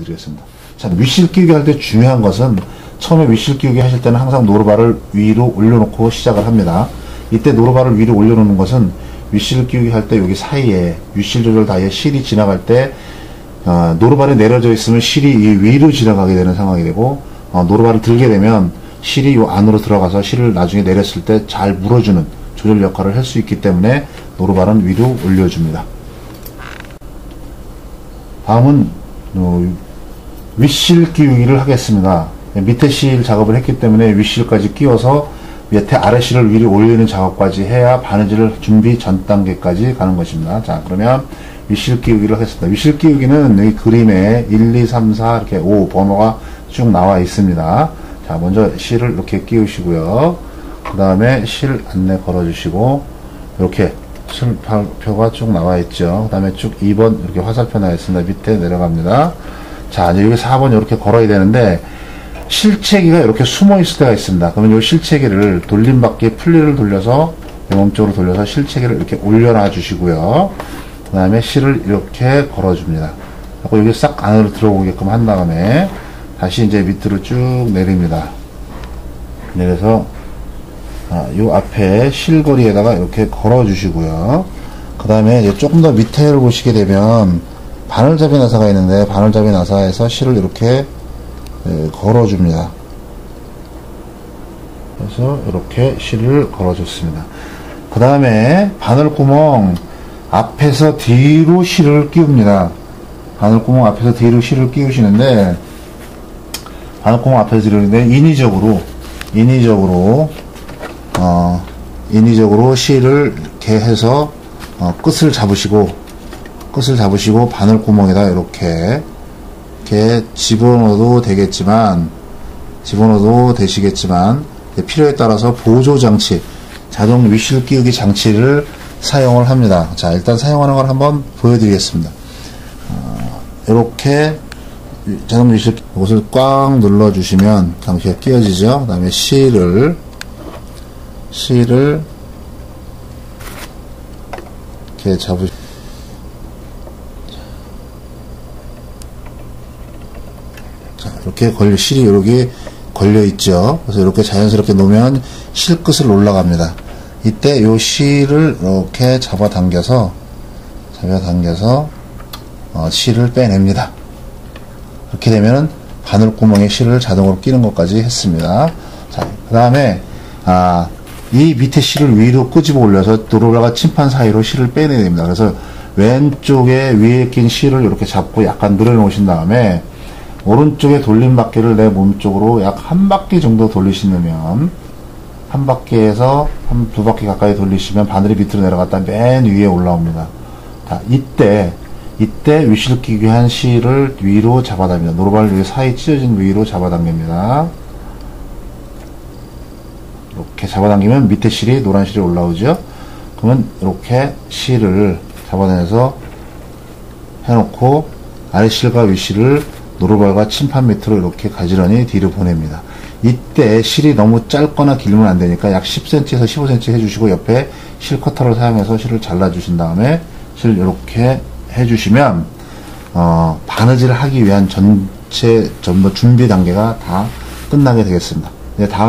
보여드리겠습니다. 자, 윗실 끼우기 할 때 중요한 것은 처음에 윗실 끼우기 하실 때는 항상 노루발을 위로 올려놓고 시작을 합니다. 이때 노루발을 위로 올려놓는 것은 윗실 끼우기 할 때 여기 사이에 윗실 조절 다이에 실이 지나갈 때 어, 노루발이 내려져 있으면 실이 이 위로 지나가게 되는 상황이 되고 어, 노루발을 들게 되면 실이 요 안으로 들어가서 실을 나중에 내렸을 때 잘 물어주는 조절 역할을 할 수 있기 때문에 노루발은 위로 올려줍니다. 다음은 어, 윗실 끼우기를 하겠습니다. 밑에 실 작업을 했기 때문에 윗실까지 끼워서 밑에 아래 실을 위로 올리는 작업까지 해야 바느질 준비 전 단계까지 가는 것입니다. 자 그러면 윗실 끼우기를 하겠습니다. 윗실 끼우기는 여기 그림에 1, 2, 3, 4 이렇게 5 번호가 쭉 나와 있습니다. 자 먼저 실을 이렇게 끼우시고요. 그 다음에 실 안내 걸어주시고 이렇게 실표가 쭉 나와 있죠. 그 다음에 쭉 2번 이렇게 화살표 나와 있습니다. 밑에 내려갑니다. 자, 이제 여기 4번 이렇게 걸어야 되는데, 실체기가 이렇게 숨어 있을 때가 있습니다. 그러면 이 실체기를 돌림받기에 풀리를 돌려서, 몸쪽으로 돌려서 실체기를 이렇게 올려놔 주시고요. 그 다음에 실을 이렇게 걸어줍니다. 그리고 여기 싹 안으로 들어오게끔 한 다음에, 다시 이제 밑으로 쭉 내립니다. 내려서, 아, 요 앞에 실거리에다가 이렇게 걸어 주시고요. 그 다음에 조금 더 밑에를 보시게 되면, 바늘잡이 나사가 있는데 바늘잡이 나사에서 실을 이렇게 예, 걸어 줍니다. 그래서 이렇게 실을 걸어 줬습니다. 그 다음에 바늘구멍 앞에서 뒤로 실을 끼웁니다. 바늘구멍 앞에서 뒤로 실을 끼우시는데 바늘구멍 앞에서 뒤로인데 인위적으로 인위적으로 어, 인위적으로 실을 이렇게 해서 어, 끝을 잡으시고 끝을 잡으시고 바늘 구멍에다 이렇게 이렇게 집어넣어도 되겠지만 집어넣어도 되시겠지만 필요에 따라서 보조 장치 자동 위실 끼우기 장치를 사용을 합니다. 자 일단 사용하는 걸 한번 보여드리겠습니다. 어, 이렇게 자동 위실 이것을 꽉 눌러 주시면 장치가 끼워지죠. 그 다음에 실을 실을 이렇게 잡으 이렇게 걸려 실이 이렇게 걸려 있죠. 그래서 이렇게 자연스럽게 놓으면 실 끝을 올라갑니다. 이때 요 실을 이렇게 잡아당겨서 잡아당겨서 어, 실을 빼냅니다. 이렇게 되면 바늘구멍에 실을 자동으로 끼는 것까지 했습니다. 자, 그 다음에 아, 이 밑에 실을 위로 끄집어 올려서 도로라가 침판 사이로 실을 빼내야 됩니다. 그래서 왼쪽에 위에 낀 실을 이렇게 잡고 약간 늘어놓으신 다음에 오른쪽에 돌림바퀴를 내 몸 쪽으로 약 한 바퀴 정도 돌리시면 한 바퀴에서 한 두 바퀴 가까이 돌리시면 바늘이 밑으로 내려갔다 맨 위에 올라옵니다. 자, 이때 이때 위실끼기 한 실을 위로 잡아당깁니다. 노루발 위에 사이 찢어진 위로 잡아당깁니다. 잡아당기면 밑에 실이 노란 실이 올라오죠. 그러면 이렇게 실을 잡아내서 해놓고 아래 실과 위 실을 노루발과 침판 밑으로 이렇게 가지런히 뒤로 보냅니다. 이때 실이 너무 짧거나 길면 안 되니까 약 10cm에서 15cm 해주시고 옆에 실 커터를 사용해서 실을 잘라주신 다음에 실 이렇게 해주시면 어, 바느질을 하기 위한 전체 전부 준비 단계가 다 끝나게 되겠습니다. 네, 다음